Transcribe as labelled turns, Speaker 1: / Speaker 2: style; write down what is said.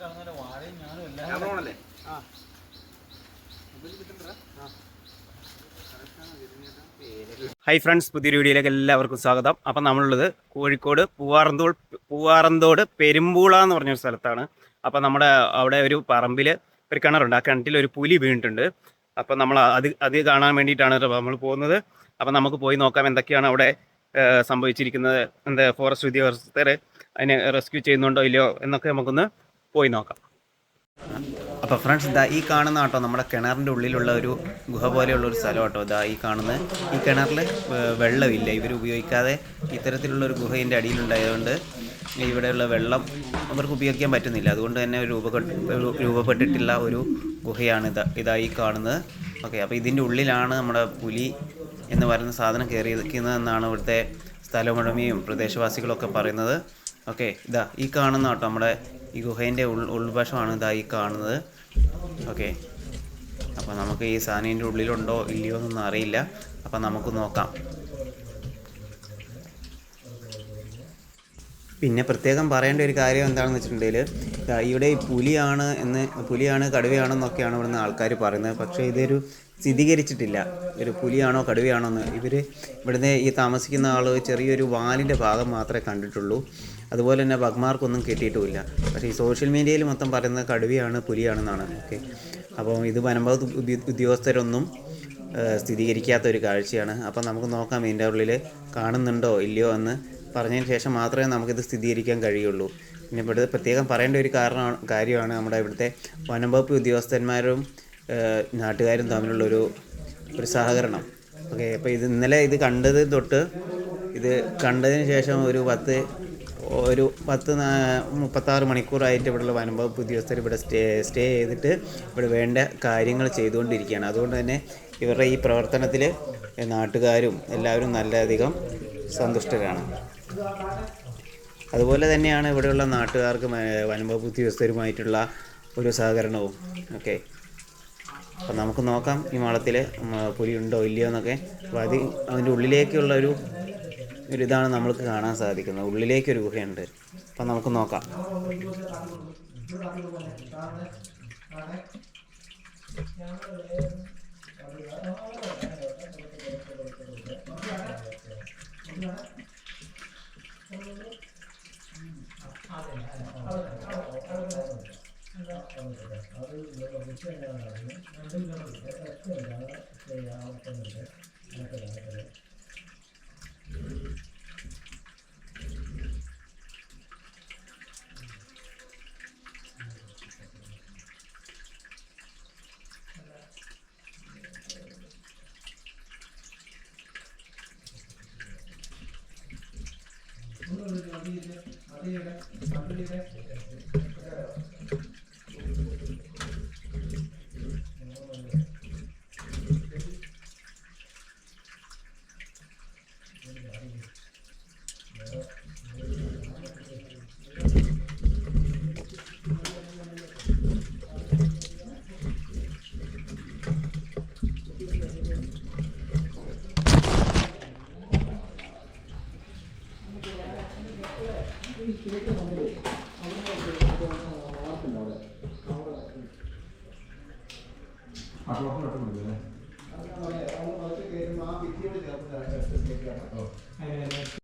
Speaker 1: കാണുന്ന വാഴയും ഞാനും എല്ലാം
Speaker 2: ഓണല്ലേ?
Speaker 1: ആ.
Speaker 3: ഹായ് ഫ്രണ്ട്സ് പുതിയ വീഡിയോയിലേക്ക് എല്ലാവർക്കും സ്വാഗതം. അപ്പം നമ്മളുള്ളത് കോഴിക്കോട് പൂവാറന്തോൾ പൂവാറന്തോട് പെരുമ്പൂള എന്ന് പറഞ്ഞൊരു സ്ഥലത്താണ്. അപ്പം നമ്മുടെ അവിടെ ഒരു പറമ്പിൽ ഒരു കിണറുണ്ട്. ആ കിണറ്റിൽ ഒരു പുലി വീണിട്ടുണ്ട്. അപ്പം നമ്മൾ അത് അത് കാണാൻ വേണ്ടിയിട്ടാണ് നമ്മൾ പോകുന്നത്. അപ്പം നമുക്ക് പോയി നോക്കാം എന്തൊക്കെയാണ് അവിടെ സംഭവിച്ചിരിക്കുന്നത്. എന്താ ഫോറസ്റ്റ് ഉദ്യോഗസ്ഥർ അതിനെ റെസ്ക്യൂ ചെയ്യുന്നുണ്ടോ ഇല്ലയോ എന്നൊക്കെ നമുക്കൊന്ന് പോയി നോക്കാം. അപ്പോൾ ഫ്രണ്ട്സ് ഇതാ ഈ കാണുന്ന കേട്ടോ നമ്മുടെ കിണറിന്റെ ഉള്ളിലുള്ള ഒരു ഗുഹ പോലെയുള്ള ഒരു സ്ഥലം കേട്ടോ. ഇതാ ഈ കാണുന്നത് ഈ കിണറിൽ വെള്ളമില്ല. ഇവർ ഉപയോഗിക്കാതെ ഇത്തരത്തിലുള്ള ഒരു ഗുഹയിന്റെ അടിയിലുണ്ടായതുകൊണ്ട് ഇവിടെയുള്ള വെള്ളം അവർക്ക് ഉപയോഗിക്കാൻ പറ്റുന്നില്ല. അതുകൊണ്ട് തന്നെ രൂപ രൂപപ്പെട്ടിട്ടുള്ള ഒരു ഗുഹയാണ് ഇതാ ഇതാ ഈ കാണുന്നത്. ഓക്കെ അപ്പോൾ ഇതിന്റെ ഉള്ളിലാണ് നമ്മുടെ പുലി എന്ന് പറയുന്ന സാധനം കയറിയിരിക്കുന്നതെന്നാണ് ഇവിടുത്തെ സ്ഥലമുടമയും പ്രദേശവാസികളൊക്കെ പറയുന്നത്. ഓക്കെ ഇതാ ഈ കാണുന്ന കേട്ടോ നമ്മുടെ ഈ ഗുഹേന്റെ ഉൾ ഉൾവശമാണ് ഇതായി കാണുന്നത്. ഓക്കെ. അപ്പോൾ നമുക്ക് ഈ സാധനത്തിന്റെ ഉള്ളിലുണ്ടോ ഇല്ലയോ എന്നൊന്നും അറിയില്ല. അപ്പോൾ നമുക്ക് നോക്കാം. പിന്നെ പ്രത്യേകം പറയേണ്ട ഒരു കാര്യം എന്താണെന്ന് വെച്ചിട്ടുണ്ടെങ്കിൽ ഇവിടെ പുലിയാണ് എന്ന് പുലിയാണ് കടുവയാണെന്നൊക്കെയാണ് ഇവിടുന്ന് ആൾക്കാർ പറയുന്നത്. പക്ഷേ ഇതൊരു സ്ഥിരീകരിച്ചിട്ടില്ല ഒരു പുലിയാണോ കടുവയാണോ എന്ന്. ഇവർ ഇവിടുന്ന് ഈ താമസിക്കുന്ന ആൾ ചെറിയൊരു വാലിന്റെ ഭാഗം മാത്രമേ കണ്ടിട്ടുള്ളൂ. അതുപോലെ തന്നെ ബഗ്മാർക്കൊന്നും കിട്ടിയിട്ടുമില്ല. പക്ഷേ ഈ സോഷ്യൽ മീഡിയയിൽ മൊത്തം പറയുന്നത് കടുവയാണ് പുലിയാണെന്നാണ്. ഓക്കെ അപ്പോൾ ഇത് വനംവകുപ്പ് ഉദ്യ- ഉദ്യോഗസ്ഥരൊന്നും സ്ഥിരീകരിക്കാത്ത ഒരു കാഴ്ചയാണ്. അപ്പോൾ നമുക്ക് നോക്കാം ഇതിന്റെ ഉള്ളിൽ കാണുന്നുണ്ടോ ഇല്ലയോ എന്ന് പറഞ്ഞതിന് ശേഷം മാത്രമേ നമുക്കിത് സ്ഥിരീകരിക്കാൻ കഴിയുള്ളൂ. പിന്നെ ഇവിടെ പ്രത്യേകം പറയേണ്ട ഒരു കാരണമാണ് കാര്യമാണ് നമ്മുടെ ഇവിടുത്തെ വനംവകുപ്പ് ഉദ്യോഗസ്ഥന്മാരും നാട്ടുകാരും തമ്മിലുള്ളൊരു ഒരു സഹകരണം. ഓക്കെ അപ്പോൾ ഇത് ഇന്നലെ ഇത് കണ്ടത് തൊട്ട് ഇത് കണ്ടതിന് ശേഷം ഒരു പത്ത് ഒരു പത്ത് മുപ്പത്താറ് മണിക്കൂറായിട്ട് ഇവിടെയുള്ള വനംവകുപ്പ് ഉദ്യോഗസ്ഥർ ഇവിടെ സ്റ്റേ സ്റ്റേ ചെയ്തിട്ട് ഇവിടെ വേണ്ട കാര്യങ്ങൾ ചെയ്തുകൊണ്ടിരിക്കുകയാണ്. അതുകൊണ്ട് തന്നെ ഇവരുടെ ഈ പ്രവർത്തനത്തിൽ നാട്ടുകാരും എല്ലാവരും നല്ലധികം സന്തുഷ്ടരാണ്. അതുപോലെ തന്നെയാണ് ഇവിടെയുള്ള നാട്ടുകാർക്ക് വനംവകുപ്പ് ഉദ്യോഗസ്ഥരുമായിട്ടുള്ള ഒരു സഹകരണവും ഓക്കെ അപ്പം നമുക്ക് നോക്കാം ഈ മാളത്തിൽ പുലിയുണ്ടോ ഇല്ലയോ എന്നൊക്കെ അപ്പോൾ അത് അതിന്റെ ഉള്ളിലേക്കുള്ള ഒരു ഒരിതാണ് നമ്മൾക്ക് കാണാൻ സാധിക്കുന്നത് ഉള്ളിലേക്ക് ഒരു ഗുഹയുണ്ട് അപ്പൊ നമുക്ക് നോക്കാം ചെയ്യാവുന്നുണ്ട് लीजिएगा आते जाएगा काउंटर लेकर ആ ഭിത്തിയോട് ചേർത്ത് കേൾക്കാം